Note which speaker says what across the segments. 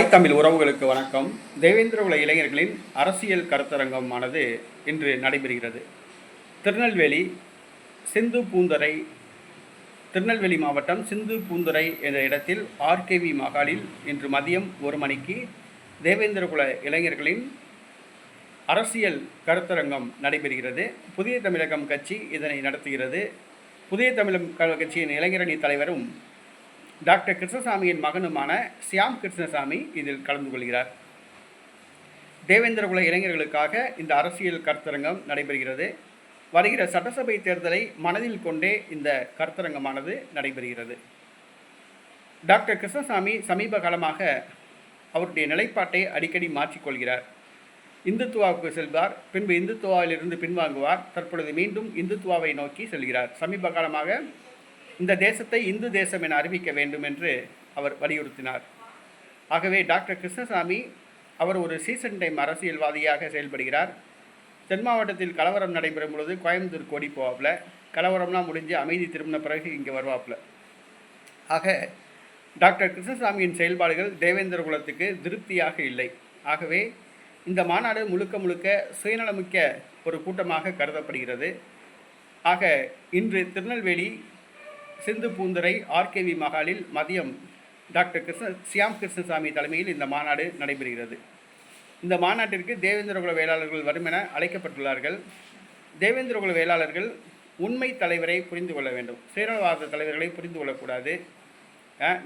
Speaker 1: தாய் தமிழ் உறவுகளுக்கு வணக்கம். தேவேந்திர தேவேந்திரகுல இளைஞர்களின் அரசியல் கருத்தரங்கமானது இன்று நடைபெறுகிறது. திருநெல்வேலி சிந்து பூந்தரை திருநெல்வேலி மாவட்டம் சிந்து பூந்துரை என்ற இடத்தில் ஆர்கேவி மகாலில் இன்று மதியம் ஒரு மணிக்கு தேவேந்திரகுல இளைஞர்களின் அரசியல் கருத்தரங்கம் நடைபெறுகிறது. புதிய தமிழகம் கட்சி இதனை நடத்துகிறது. புதிய தமிழகம் கட்சியின் இளைஞரணி தலைவரும் டாக்டர் கிருஷ்ணசாமியின் மகனுமான சியாம் கிருஷ்ணசாமி இதில் கலந்து கொள்கிறார். தேவேந்திரகுல இளைஞர்களுக்காக இந்த அரசியல் கருத்தரங்கம் நடைபெறுகிறது. வருகிற சட்டசபை தேர்தலை மனதில் கொண்டே இந்த கருத்தரங்கமானது நடைபெறுகிறது. டாக்டர் கிருஷ்ணசாமி சமீப காலமாக அவருடைய நிலைப்பாட்டை அடிக்கடி மாற்றிக்கொள்கிறார் இந்துத்துவாவுக்கு செல்வார் பின்பு இந்துத்துவாவிலிருந்து பின்வாங்குவார் தற்பொழுது மீண்டும் இந்துத்துவாவை நோக்கி செல்கிறார். சமீப காலமாக இந்த தேசத்தை இந்து தேசம் என அறிவிக்க வேண்டும் என்று அவர் வலியுறுத்தினார். ஆகவே டாக்டர் கிருஷ்ணசாமி அவர் ஒரு சீசன் டைம் அரசியல்வாதியாக செயல்படுகிறார். தென் மாவட்டத்தில் கலவரம் நடைபெறும் பொழுது கோயம்புத்தூர் கோடி போவாப்ல கலவரம்லாம் முடிஞ்சு அமைதி திரும்பின பிறகு இங்கே வருவாப்ல ஆக டாக்டர் கிருஷ்ணசாமியின் செயல்பாடுகள் தேவேந்திர குலத்துக்கு திருப்தியாக இல்லை. ஆகவே இந்த மாநாடு முழுக்க முழுக்க சுயநலமிக்க ஒரு கூட்டமாக கருதப்படுகிறது. ஆக இன்று திருநெல்வேலி சிந்து பூந்துரை ஆர்கேவி மகாலில் மதியம் டாக்டர் கிருஷ்ண சியாம் கிருஷ்ணசாமி தலைமையில் இந்த மாநாடு நடைபெறுகிறது. இந்த மாநாட்டிற்கு தேவேந்திரகுல வேளாளர்கள் வரும் என அழைக்கப்பட்டுள்ளார்கள். தேவேந்திரகுல வேளாளர்கள் உண்மை தலைவரை புரிந்து கொள்ள வேண்டும். சீரவாத தலைவர்களை புரிந்து கொள்ளக்கூடாது.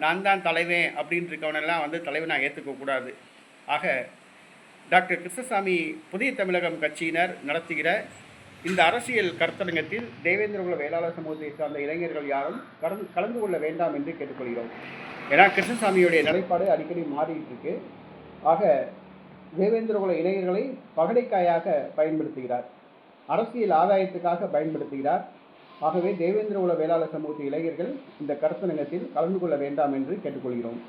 Speaker 1: நான் தான் தலைவன் அப்படின்ட்டு இருக்கவனெல்லாம் வந்து தலைவனாக ஏற்றுக்கக்கூடாது ஆக டாக்டர் கிருஷ்ணசாமி புதிய தமிழகம் கட்சியினர் நடத்துகிற இந்த அரசியல் கருத்தரங்கத்தில் தேவேந்திரகுல வேளாளர் சமூகத்தை சார்ந்த இளைஞர்கள் யாரும் கலந்து கலந்து கொள்ள வேண்டாம் என்று கேட்டுக்கொள்கிறோம். ஏன்னா கிருஷ்ணசாமியுடைய நிலைப்பாடு அடிக்கடி மாறிட்டு இருக்கு ஆக தேவேந்திரகுல இளைஞர்களை பகடைக்காயாக பயன்படுத்துகிறார். அரசியல் ஆதாயத்துக்காக பயன்படுத்துகிறார். ஆகவே தேவேந்திரகுல வேளாளர் சமூகத்து இளைஞர்கள் இந்த கருத்தரங்கத்தில் கலந்து கொள்ள வேண்டாம் என்று கேட்டுக்கொள்கிறோம்.